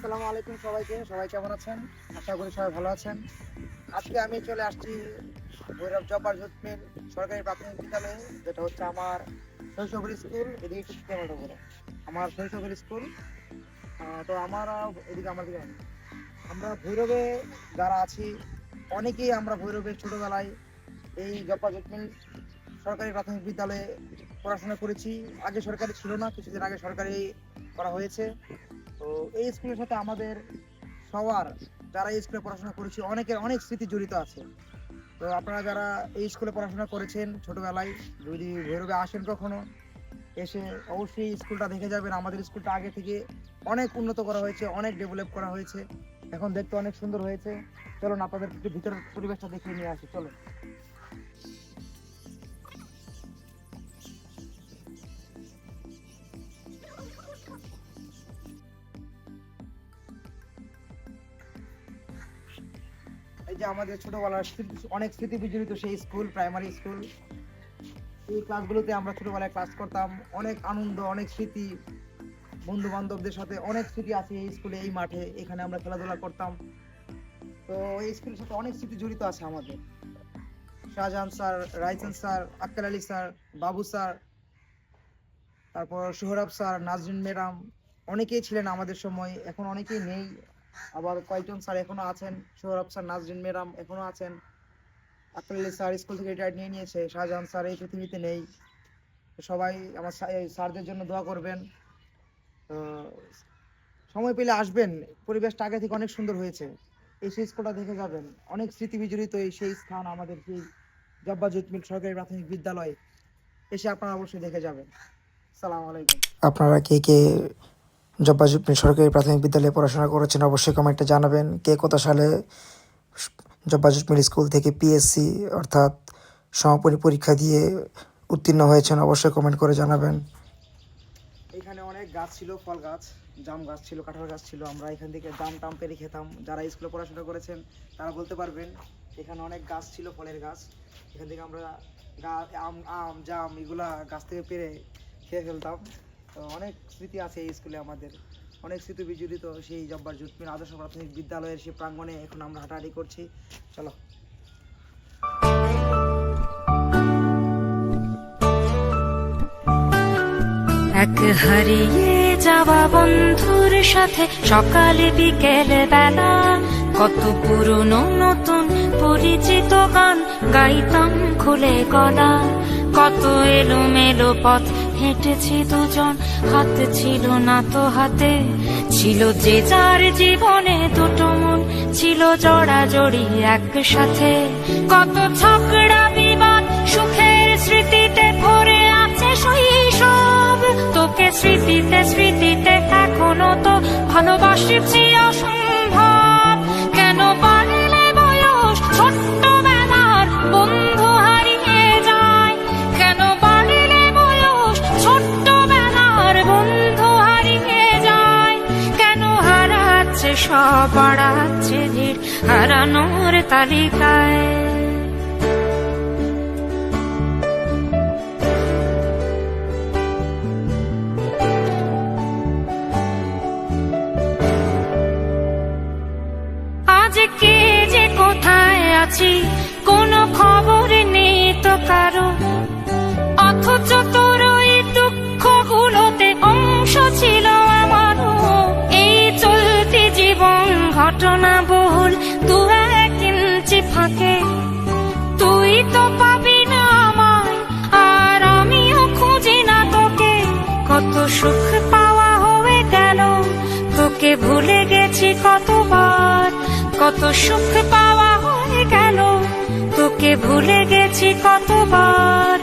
আসসালামু আলাইকুম সবাইকে। সবাই কেমন আছেন? আশা করি সবাই ভালো আছেন। আজকে আমি চলে আসছি ভৈরব জব্বার জুতমিল সরকারি প্রাথমিক বিদ্যালয়ে, যেটা হচ্ছে আমার শৈশবের স্কুল এদিকে করে। আমার শৈশবের স্কুল তো আমরা এদিকে আমার দিকে আমরা ভৈরবে যারা আছি, অনেকেই আমরা ভৈরবে ছোটবেলায় এই জব্বার জুতমিল সরকারি প্রাথমিক বিদ্যালয়ে পড়াশোনা করেছি। আগে সরকারি ছিল না, কিছুদিন আগে সরকারি করা হয়েছে। তো এই স্কুলের সাথে আমাদের সবার যারা এই স্কুলে পড়াশোনা করেছি, অনেকের অনেক স্মৃতি জড়িত আছে। তো আপনারা যারা এই স্কুলে পড়াশোনা করেছেন ছোটবেলায়, যদি ভৈরবে আসেন কখনো, এসে অবশ্যই স্কুলটা দেখে যাবেন। আমাদের স্কুলটা আগে থেকে অনেক উন্নত করা হয়েছে, অনেক ডেভেলপ করা হয়েছে। এখন দেখতে অনেক সুন্দর হয়েছে। চলুন আপনাদের একটু ভিতরের পরিবেশটা দেখিয়ে নিয়ে আসি। চলো যে আমাদের ছোটবেলার অনেক স্মৃতি বিজড়িত সেই স্কুল প্রাইমারি স্কুল। এই ক্লাসগুলোতে আমরা ছোটবেলায় ক্লাস করতাম। অনেক আনন্দ, অনেক স্মৃতি বন্ধু বান্ধবদের সাথে অনেক স্মৃতি আছে এই স্কুলে, এই মাঠে। এখানে আমরা খেলাধুলা করতাম। তো এই স্কুলের সাথে অনেক স্মৃতি জড়িত আছে আমাদের। Shahjahan sir, Raisan sir Akkar Ali sir, Babu sir, তারপর সোহরাব স্যার, নাজরিন ম্যাডাম। অনেকেই ছিলেন আমাদের সময়, এখন অনেকেই নেই। আবার কয়েকজন স্যার এখনও আছেন? সৌরভ স্যার, নাজরিন ম্যাডাম এখনও আছেন। আক্তার আলী স্যার স্কুল থেকে রিটায়ার নিয়ে নিয়েছে। শাহজাহান স্যার এই পৃথিবীতে নেই। সবাই আমার স্যারদের জন্য দোয়া করবেন। সময় পেলে আসবেন। পরিবেশটা আগে থেকে অনেক সুন্দর হয়েছে। এই সেই স্কুলটা দেখে যাবেন। অনেক স্মৃতি বিজড়িত এই সেই স্থান আমাদের সেই জব্বা জুতমিল সরকারি প্রাথমিক বিদ্যালয়। এসে আপনারা অবশ্যই দেখে যাবেন। সালাম আলাইকুম। আপনারা কে কে জব্বা সরকারি প্রাথমিক বিদ্যালয়ে পড়াশোনা করেছেন। অবশ্যই কমেন্টে জানাবেন কে কত সালে জব্বা জুপমিল স্কুল থেকে পিএসসি অর্থাৎ সমাপনী পরীক্ষা দিয়ে উত্তীর্ণ হয়েছেন, অবশ্যই কমেন্ট করে জানাবেন। এখানে অনেক গাছ ছিল, ফল গাছ, জাম গাছ ছিল, কাঁঠাল গাছ ছিল। আমরা এখান থেকে জাম টাম পেরে খেতাম। যারা স্কুলে পড়াশোনা করেছেন, তারা বলতে পারবেন, এখানে অনেক গাছ ছিল, ফলের গাছ। এখান থেকে আমরা আম আম, জাম, এগুলা গাছ থেকে পেরে খেয়ে ফেলতাম। তো অনেক স্মৃতি আছে এই স্কুলে আমাদের। অনেক স্মৃতি বিজড়িত সেই জব্বার জুটমিন আদর্শ প্রাথমিক বিদ্যালয়ের সেই প্রাঙ্গণে এখন আমরা হাঁটাহাঁটি করছি। চলো। এক হারিয়ে যাওয়া বন্ধুর সাথে সকালে বিকেল বেলা কত পুরনো নতুন পরিচিত গান গাইতাম খুলে গলা। কত এলোমেলো পথ হেঁটেছি দুজন, হাত ছিল না তো হাতে। ছিল যে যার জীবনে দুটো মন, ছিল জড়াজড়ি একসাথে। কত ঝগড়া বিবাদ, সুখের স্মৃতিতে ভরে আছে শৈশব। তোকে স্মৃতিতে স্মৃতিতে এখনও তো ভালোবাসছি বাড়াচ্ছে ভিড় হারানোর তালিকায়। আজ কে যে কোথায় আছি কতবার কত সুখ পাওয়া হয়ে গেল তোকে ভুলে গেছি কতবার।